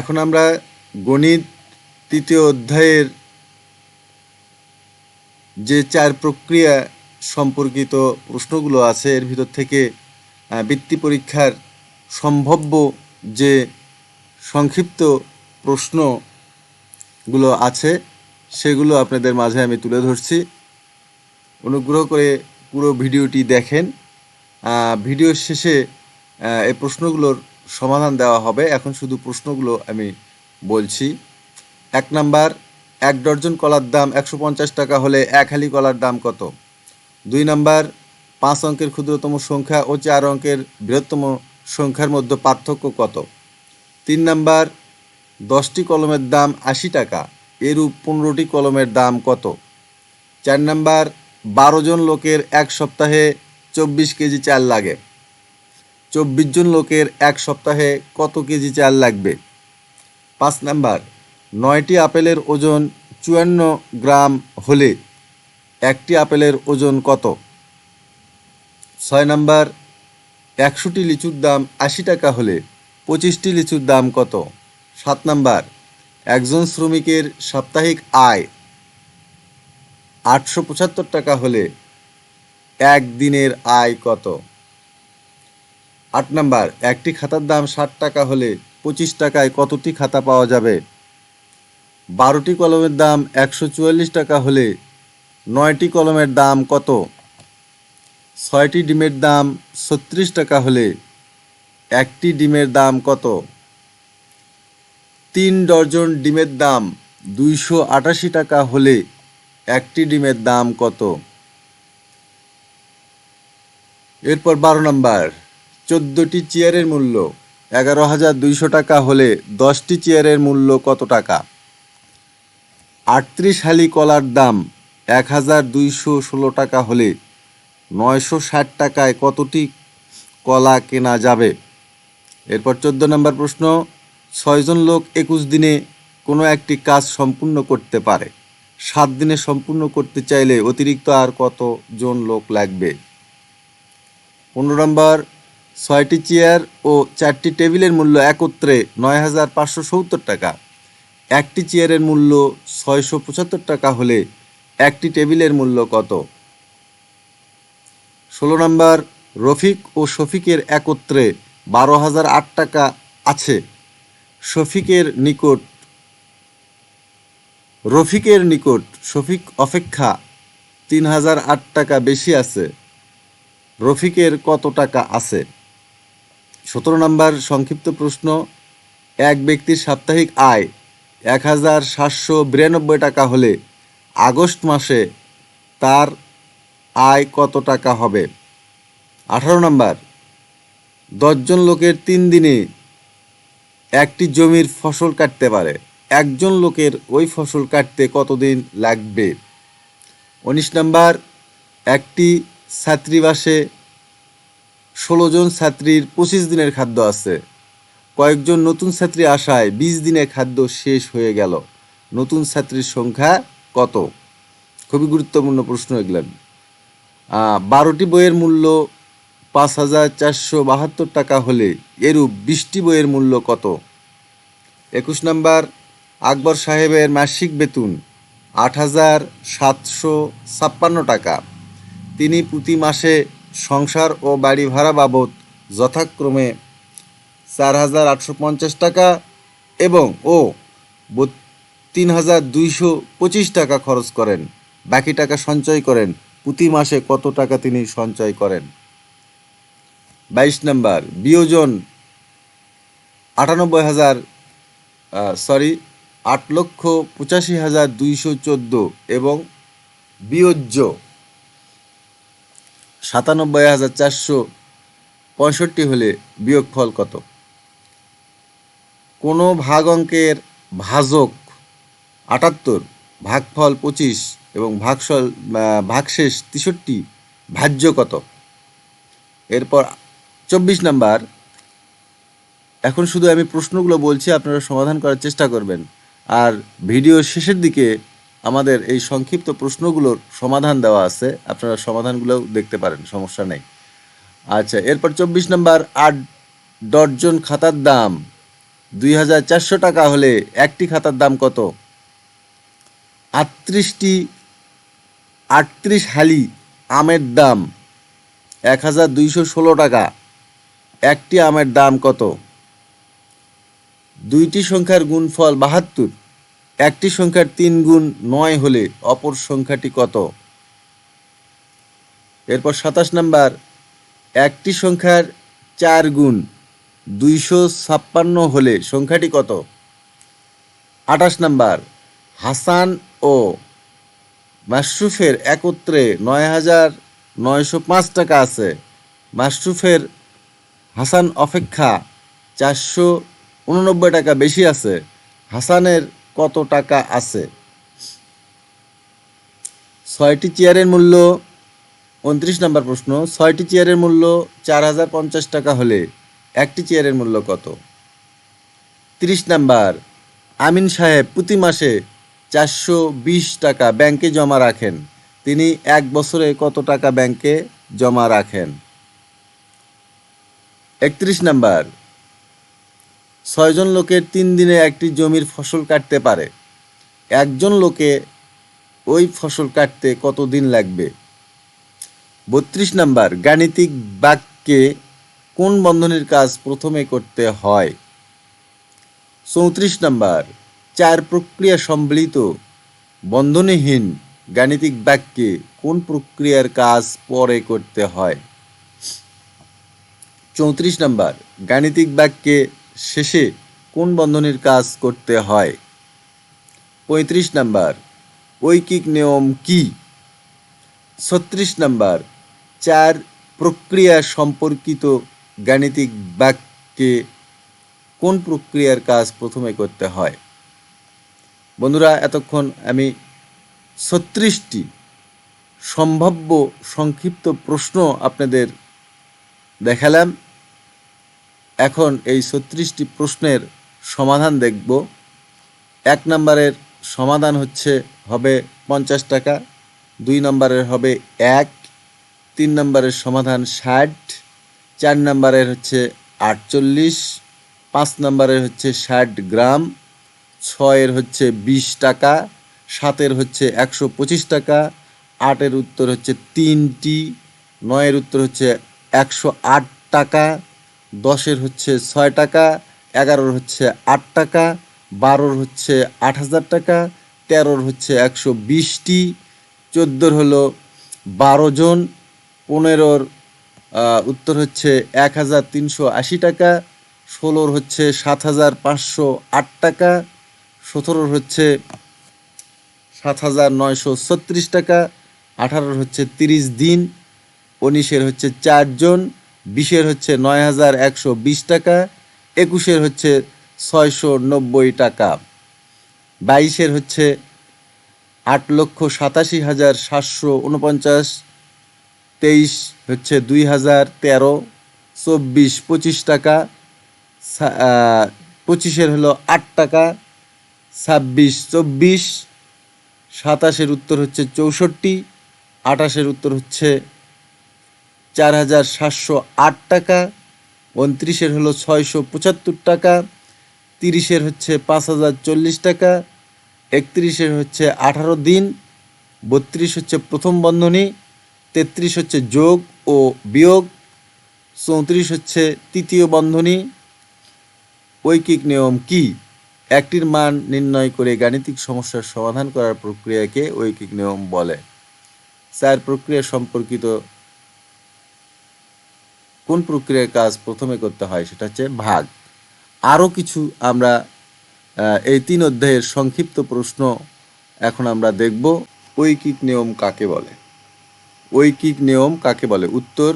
এখন আমরা গণিত তৃতীয় অধ্যায়ের যে চার প্রক্রিয়া সম্পর্কিত প্রশ্নগুলো আছে এর ভিতর থেকে বৃত্তি পরীক্ষার সম্ভাব্য যে সংক্ষিপ্ত প্রশ্নগুলো আছে সেগুলো আপনাদের মাঝে আমি তুলে ধরছি। অনুগ্রহ করে পুরো ভিডিওটি দেখেন। আহ, ভিডিওর শেষে এই প্রশ্নগুলোর সমাধান দেওয়া হবে। এখন শুধু প্রশ্নগুলো আমি বলছি। এক নাম্বার, এক ডর্জন কলার দাম একশো পঞ্চাশ টাকা হলে এক হালি কলার দাম কত? দুই নাম্বার, পাঁচ অঙ্কের ক্ষুদ্রতম সংখ্যা ও চার অঙ্কের বৃহত্তম সংখ্যার মধ্যে পার্থক্য কত? তিন নাম্বার, দশটি কলমের দাম আশি টাকা, এরূপ পনেরোটি কলমের দাম কত? চার নাম্বার, বারো জন লোকের এক সপ্তাহে চব্বিশ কেজি চাল লাগে। চব্বিশ জন লোকের এক সপ্তাহে কত কেজি চাল লাগবে? পাঁচ নাম্বার, নয়টি আপেলের ওজন চুয়ান্ন গ্রাম হলে একটি আপেলের ওজন কত? ছয় নাম্বার, একশোটি লিচুর দাম আশি টাকা হলে পঁচিশটি লিচুর দাম কত? সাত নাম্বার, একজন শ্রমিকের সাপ্তাহিক আয় আটশো পঁচাত্তর টাকা হলে এক দিনের আয় কত? আট নাম্বার, একটি খাতার দাম ষাট টাকা হলে পঁচিশ টাকায় কতটি খাতা পাওয়া যাবে? বারোটি কলমের দাম একশো চুয়াল্লিশ টাকা হলে নয়টি কলমের দাম কত? ছয়টি ডিমের দাম ছত্রিশ টাকা হলে একটি ডিমের দাম কত? তিন ডজন ডিমের দাম দুইশো আটাশি টাকা হলে একটি ডিমের দাম কত? এরপর বারো নম্বর চোদ্দোটি চেয়ারের মূল্য। এগারো হাজার দুইশো টাকা হলে দশটি চেয়ারের মূল্য কত টাকা? আটত্রিশ হালি কলার দাম এক হাজার দুইশো ষোলো টাকা হলে নয়শো ষাট টাকায় কতটি কলা কেনা যাবে? এরপর চোদ্দ নম্বর প্রশ্ন, ছয়জন লোক একুশ দিনে কোনো একটি কাজ সম্পূর্ণ করতে পারে। সাত দিনে সম্পূর্ণ করতে চাইলে অতিরিক্ত আর কতজন লোক লাগবে? পনেরো নম্বর ছয়টি চেয়ার ও চারটি টেবিলের মূল্য একত্রে নয় হাজার পাঁচশো সত্তর টাকা। একটি চেয়ারের মূল্য ছয়শো পঁচাত্তর টাকা হলে একটি টেবিলের মূল্য কত? ষোলো নম্বর, রফিক ও শফিকের একত্রে বারো হাজার আট টাকা আছে। শফিকের নিকট, রফিকের নিকট শফিক অপেক্ষা তিন হাজার আট টাকা বেশি আছে। রফিকের কত টাকা আছে? সতেরো নম্বর সংক্ষিপ্ত প্রশ্ন, এক ব্যক্তির সাপ্তাহিক আয় এক হাজার সাতশো বিরানব্বই টাকা হলে আগস্ট মাসে তার আয় কত টাকা হবে? আঠারো নম্বর, দশজন লোকের তিন দিনে একটি জমির ফসল কাটতে পারে। একজন লোকের ওই ফসল কাটতে কতদিন লাগবে? উনিশ নাম্বার, একটি ছাত্রীবাসে ষোলো জন ছাত্রীর পঁচিশ দিনের খাদ্য আছে। কয়েকজন নতুন ছাত্রী আসায় বিশ দিনের খাদ্য শেষ হয়ে গেল। নতুন ছাত্রীর সংখ্যা কত? খুবই গুরুত্বপূর্ণ প্রশ্ন এগুলো বারোটি বইয়ের মূল্য পাঁচ হাজার চারশো বাহাত্তর টাকা হলে এরূপ বিশটি বইয়ের মূল্য কত? একুশ নম্বর, আকবর সাহেবের মাসিক বেতন আট হাজার সাতশো ছাপ্পান্ন টাকা। তিনি প্রতি মাসে সংসার ও বাড়ি ভাড়া বাবদ যথাক্রমে চার হাজার আটশো পঞ্চাশ টাকা এবং ও তিন হাজার দুইশো পঁচিশ টাকা খরচ করেন। বাকি টাকা সঞ্চয় করেন। প্রতি মাসে কত টাকা তিনি সঞ্চয় করেন? বাইশ নাম্বার, বিয়োজন আটানব্বই হাজার সরি আট লক্ষ পঁচাশি হাজার দুইশো চোদ্দ এবং বিয়োজ্য সাতানব্বই হাজার চারশো পঁয়ষট্টি হলে বিয়োগফল কত? কোনো ভাগ অঙ্কের ভাজক আটাত্তর, ভাগফল পঁচিশ এবং ভাগফল ভাগশেষ তেষট্টি ভাজ্য কত? এরপর চব্বিশ নাম্বার। এখন শুধু আমি প্রশ্নগুলো বলছি, আপনারা সমাধান করার চেষ্টা করবেন। আর ভিডিও শেষের দিকে আমাদের এই সংক্ষিপ্ত প্রশ্নগুলোর সমাধান দেওয়া আছে। আপনারা সমাধানগুলোও দেখতে পারেন, সমস্যা নেই। আচ্ছা এরপর চব্বিশ নম্বর, আট ডর্জন খাতার দাম। দুই হাজার চারশো টাকা হলে একটি খাতার দাম কত? আটত্রিশটি, আটত্রিশ হালি আমের দাম এক হাজার দুইশো ষোলো টাকা। একটি আমের দাম কত? দুইটি সংখ্যার গুণফল বাহাত্তর। একটি সংখ্যার তিন গুণ নয় হলে অপর সংখ্যাটি কত? এরপর সাতাশ নাম্বার, একটি সংখ্যার চার গুণ দুইশো ছাপ্পান্ন হলে সংখ্যাটি কত? আঠাশ নাম্বার, হাসান ও মাশরুফের একত্রে নয় হাজার নয়শো পাঁচ টাকা আছে। মাশরুফের হাসান অপেক্ষা চারশো উননব্বই টাকা বেশি আছে। হাসানের কত টাকা আছে? ছয়টি চেয়ারের মূল্য, উনত্রিশ নম্বর প্রশ্ন, ছয়টি চেয়ারের মূল্য চার হাজার পঞ্চাশ টাকা হলে একটি চেয়ারের মূল্য কত? তিরিশ নাম্বার, আমিন সাহেব প্রতি মাসে চারশো বিশ টাকা ব্যাংকে জমা রাখেন। তিনি এক বছরে কত টাকা ব্যাংকে জমা রাখেন? একত্রিশ নাম্বার ছয়জন লোকের তিন দিনে একটি জমির ফসল কাটতে পারে। একজন লোকে ওই ফসল কাটতে কত দিন লাগবে? বত্রিশ নাম্বার, গাণিতিক বাক্যে কোন বন্ধনীর কাজ প্রথমে করতে হয়? চৌত্রিশ নাম্বার, চার প্রক্রিয়া সম্বলিত বন্ধনীহীন গাণিতিক বাক্যে কোন প্রক্রিয়ার কাজ পরে করতে হয়? চৌত্রিশ নাম্বার, গাণিতিক বাক্যে শেষে কোন বন্ধনীর কাজ করতে হয়? পঁয়ত্রিশ নাম্বার, ঐকিক নিয়ম কি? ছত্রিশ নাম্বার, চার প্রক্রিয়া সম্পর্কিত গাণিতিক বাক্যে কোন প্রক্রিয়ার কাজ প্রথমে করতে হয়? বন্ধুরা, এতক্ষণ আমি ছত্রিশটি সম্ভাব্য সংক্ষিপ্ত প্রশ্ন আপনাদের দেখালাম। এখন এই ছত্রিশটি প্রশ্নের সমাধান দেখব। এক নম্বরের সমাধান হচ্ছে, হবে পঞ্চাশ টাকা, দুই নম্বরের হবে এক, তিন নম্বরের সমাধান ষাট, চার নম্বরের হচ্ছে আটচল্লিশ, পাঁচ নম্বরের হচ্ছে ষাট গ্রাম, ছয়ের হচ্ছে বিশ টাকা, সাতের হচ্ছে একশো পঁচিশ টাকা, আটের উত্তর হচ্ছে তিনটি, নয়ের উত্তর হচ্ছে একশো আট টাকা দশের হচ্ছে ছয় টাকা, এগারোর হচ্ছে আট টাকা, বারোর হচ্ছে আট হাজার টাকা, তেরোর হচ্ছে একশো বিশটি, চোদ্দোর হলো বারো জন, পনেরোর উত্তর হচ্ছে এক হাজার তিনশো আশি টাকা, ষোলোর হচ্ছে সাত হাজার পাঁচশো আট টাকা, সতেরোর হচ্ছে সাত হাজার নয়শো ছত্রিশ টাকা, আঠারোর হচ্ছে তিরিশ দিন, উনিশের হচ্ছে চারজন বিশের হচ্ছে নয় হাজার একশো বিশ টাকা, একুশের হচ্ছে ছয়শো নব্বই টাকা। বাইশের হচ্ছে আট লক্ষ সাতাশি হাজার সাতশো উনপঞ্চাশ, তেইশ হচ্ছে দুই হাজার তেরো, চব্বিশ পঁচিশ টাকা পঁচিশের হলো আট টাকা, ছাব্বিশ, চব্বিশ, সাতাশের উত্তর হচ্ছে চৌষট্টি, আঠাশের উত্তর হচ্ছে চার হাজার সাতশো আট টাকা, উনত্রিশের হলো ছয়শো পঁচাত্তর টাকা, তিরিশের হচ্ছে পাঁচ হাজার চল্লিশ টাকা, একত্রিশের হচ্ছে আঠারো দিন, বত্রিশ হচ্ছে প্রথম বন্ধনী, তেত্রিশ হচ্ছে যোগ ও বিয়োগ, চৌত্রিশ হচ্ছে তৃতীয় বন্ধনী। ঐকিক নিয়ম কি? একটির মান নির্ণয় করে গাণিতিক সমস্যার সমাধান করার প্রক্রিয়াকে ঐকিক নিয়ম বলে। চার প্রক্রিয়া সম্পর্কিত কোন প্রক্রিয়ার কাজ প্রথমে করতে হয় সেটা হচ্ছে ভাগ। আরও কিছু আমরা এই তিন অধ্যায়ের সংক্ষিপ্ত প্রশ্ন এখন আমরা দেখব, ঐকিক নিয়ম কাকে বলে? ঐকিক নিয়ম কাকে বলে? উত্তর,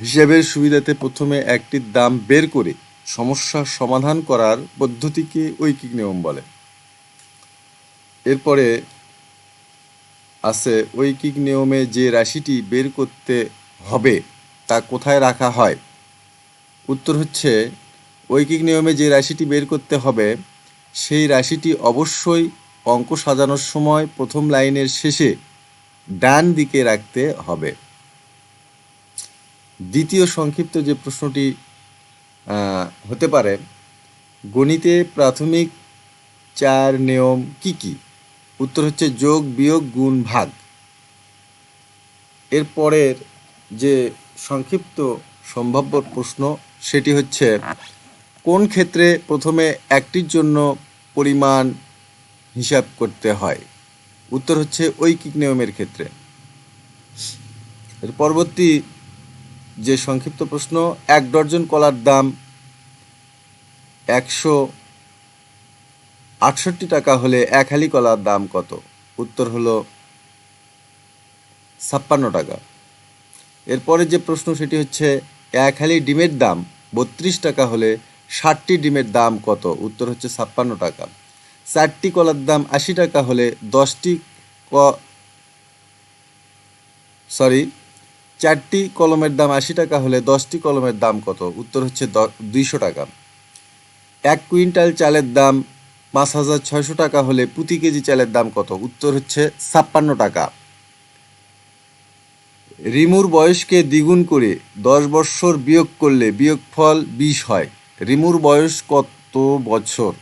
হিসেবের সুবিধাতে প্রথমে একটির দাম বের করে সমস্যার সমাধান করার পদ্ধতিকে ঐকিক নিয়ম বলে। এরপরে আছে ঐকিক নিয়মে যে রাশিটি বের করতে হবে তা কোথায় রাখা হয়? উত্তর হচ্ছে, ঐকিক নিয়মে যে রাশিটি বের করতে হবে, সেই রাশিটি অবশ্যই অঙ্ক সাজানোর সময় প্রথম লাইনের শেষে ডান দিকে রাখতে হবে। দ্বিতীয় সংক্ষিপ্ত যে প্রশ্নটি হতে পারে, গণিতে প্রাথমিক চার নিয়ম কি কি? উত্তর হচ্ছে যোগ, বিয়োগ, গুণ, ভাগ। এর পরের যে সংক্ষিপ্ত সম্ভাব্য প্রশ্ন সেটি হচ্ছে, কোন ক্ষেত্রে প্রথমে একটির জন্য পরিমাণ হিসাব করতে হয়? উত্তর হচ্ছে ঐকিক নিয়মের ক্ষেত্রে। এর পরবর্তী যে সংক্ষিপ্ত প্রশ্ন, এক ডর্জন কলার দাম একশো আটষট্টি টাকা হলে এক হালি কলার দাম কত? উত্তর হলো ছাপ্পান্ন টাকা। এরপরে যে প্রশ্ন সেটি হচ্ছে, এক হালি ডিমের দাম বত্রিশ টাকা হলে ষাটটি ডিমের দাম কত? উত্তর হচ্ছে ছাপ্পান্ন টাকা। চারটি কলার দাম আশি টাকা হলে দশটি ক সরি চারটি কলমের দাম আশি টাকা হলে দশটি কলমের দাম কত? উত্তর হচ্ছে দুইশো টাকা। এক কুইন্টাল চালের দাম পাঁচ হাজার ছয়শো টাকা হলে প্রতি কেজি চালের দাম কত? উত্তর হচ্ছে ছাপ্পান্ন টাকা। রিমুর বয়সকে দ্বিগুণ করে দশ বৎসর বিয়োগ করলে বিয়োগফল বিশ হয়। রিমুর বয়স কত বছর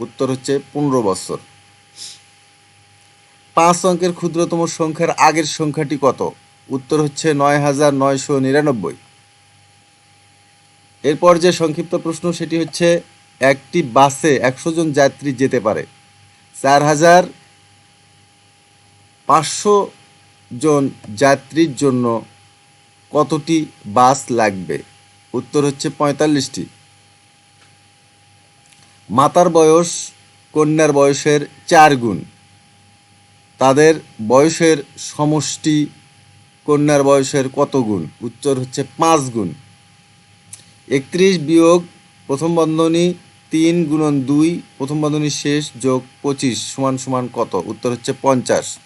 উত্তর হচ্ছে পনেরো বছর পাঁচ অঙ্কের ক্ষুদ্রতম সংখ্যার আগের সংখ্যাটি কত? উত্তর হচ্ছে নয় হাজার নয়শো নিরানব্বই। এরপর যে সংক্ষিপ্ত প্রশ্ন, সেটি হচ্ছে, একটি বাসে একশো জন যাত্রী যেতে পারে। চার হাজার পাঁচশো জন যাত্রীর জন্য কতটি বাস লাগবে? উত্তর হচ্ছে পঁয়তাল্লিশটি। মাতার বয়স, কন্যার বয়সের চার গুণ। তাদের বয়সের সমষ্টি, কন্যার বয়সের কত গুণ? উত্তর হচ্ছে পাঁচ গুণ। একত্রিশ বিয়োগ প্রথম বন্ধনী তিন গুণন দুই, প্রথম বন্ধনী শেষ যোগ পঁচিশ, সমান সমান কত? উত্তর হচ্ছে পঞ্চাশ।